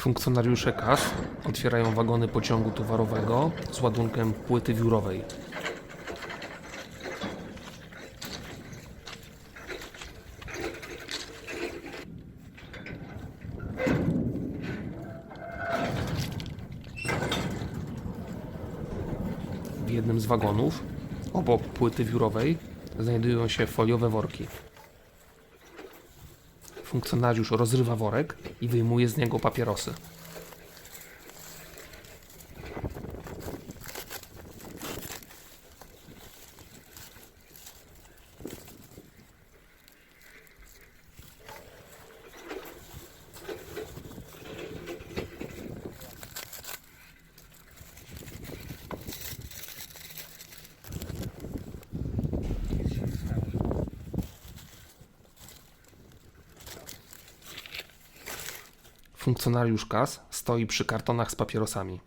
Funkcjonariusze KAS otwierają wagony pociągu towarowego z ładunkiem płyty wiórowej. W jednym z wagonów, obok płyty wiórowej, znajdują się foliowe worki. Funkcjonariusz rozrywa worek i wyjmuje z niego papierosy. Funkcjonariusz KAS stoi przy kartonach z papierosami.